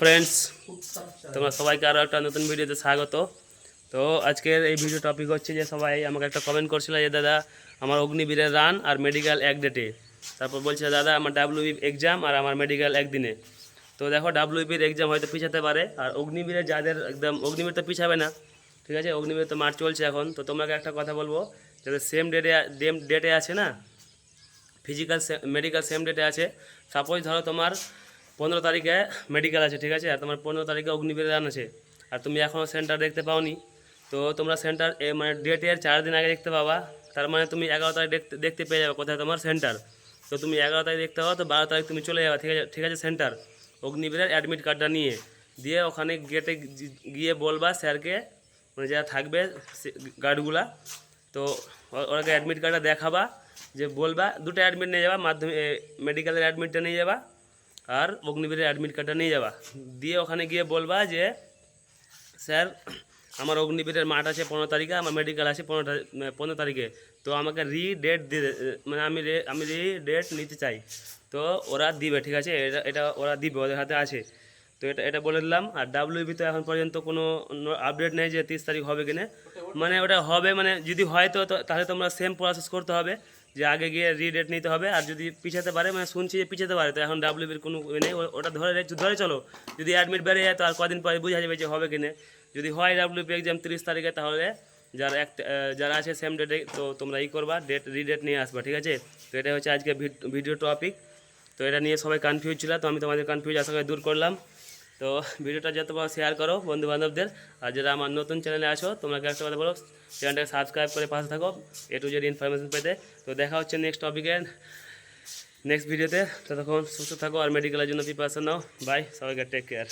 Friends তোমরা সবাইকে আরও একটা নতুন ভিডিওতে স্বাগত। তো আজকের এই ভিডিও টপিক হচ্ছে যে সবাই আমাকে একটা কমেন্ট করছিল যে, দাদা, আমার অগ্নিবীরের রান আর মেডিকেল এক ডেটে তারপর বলছে, দাদা, আমার ডাব্লিউবি এক্সাম আর আমার মেডিকেল একদিনে তো দেখো ডাব্লিউবির এক্সাম হয়তো পিছাতে পারে, আর অগ্নিবীরের যাদের একদম, অগ্নিবীর তো পিছাবে না, ঠিক আছে? অগ্নিবীর তো মাঠ চলছে এখন। তো তোমাকে একটা কথা বলব, যাদের সেম ডেটে ডেটে আছে না ফিজিক্যাল মেডিকেল সেম ডেটে আছে সাপোজ ধরো তোমার পনেরো তারিখে মেডিকেল আছে, ঠিক আছে? আর তোমার পনেরো তারিখে অগ্নিবীর রান আছে। আর তুমি এখনও সেন্টার দেখতে পাওনি। তো তোমরা সেন্টার মানে ডেটের চার দিন আগে দেখতে পাবা। তার মানে তুমি এগারো তারিখ দেখতে দেখতে পেয়ে যাবে কোথায় তোমার সেন্টার তো তুমি এগারো তারিখ দেখতে পাবো, তো বারো তারিখ তুমি চলে যাবে, ঠিক আছে? ঠিক আছে সেন্টার অগ্নিবীরের অ্যাডমিট কার্ডটা নিয়ে। দিয়ে ওখানে গেটে গিয়ে বলবা স্যারকে মানে যারা থাকবে গার্ডগুলা তো ওরাকে অ্যাডমিট কার্ডটা দেখাবা। যে বলবা, দুটো অ্যাডমিট নিয়ে যাবা, মাধ্যমিক মেডিকেলের অ্যাডমিটটা নিয়ে যাবা। আর অগ্নিবীরের অ্যাডমিট কার্ডটা নিয়ে যাবা। দিয়ে ওখানে গিয়ে বলবা যে, স্যার, আমার অগ্নিবীরের মাঠ আছে পনেরো তারিখে, আমার মেডিকেল আছে পনেরো মানে পনেরো তারিখে। তো আমাকে রি ডেট দিয়ে মানে আমি আমি রি ডেট নিতে চাই। তো ওরা দিবে, ঠিক আছে? এটা এটা ওরা দিবে, ওদের হাতে আছে। তো এটা এটা বলে দিলাম। আর ডাব্লিউবি তো এখন পর্যন্ত কোনো আপডেট নেই যে তিরিশ তারিখ হবে কিনা। মানে ওটা হবে মানে যদি হয় তো- তাহলে তোমরা সেম প্রসেস করতে হবে। যে আগে গিয়ে রিডেট নিতে হবে, আর যদি পিছাতে পারে মানে শুনছি যে পিছাতে পারে, তো এখন ডাব্লিউবির কোনো ইয়ে নেই ওটা ধরে ধরে চলো। যদি অ্যাডমিট বেড়ে যায়, তো আর কদিন পরে বোঝা যাবে যে হবে কিনা। যদি হয় ডাব্লিউ ডাব্লিউপি এক্সাম তিরিশ তারিখে, তাহলে যারা এক যারা আছে সেম ডেটে তো তোমরা ই করবা ডেট রিডেট নিয়ে আসবা, ঠিক আছে? তো এটা হচ্ছে আজকে ভিডিও টপিক তো এটা নিয়ে সবাই কনফিউজ ছিল, তো আমি তোমাদের কনফিউজ আশা করি দূর করলাম। তো ভিডিওটা যত শেয়ার করো বন্ধু বান্ধবদের আর যারা আমার নতুন চ্যানেলে আছো, তোমরা একটা কথা বলো? চ্যানেলটাকে সাবস্ক্রাইব করে পাশে থাকো এ টু জেড ইনফরমেশন পেতে। তো দেখা হচ্ছে নেক্সট টপিকে নেক্সট ভিডিওতে ততক্ষণ সুস্থ থাকো আর মেডিকেলের জন্য প্রিপারেশন নাও। বাই সবাইকে টেক কেয়ার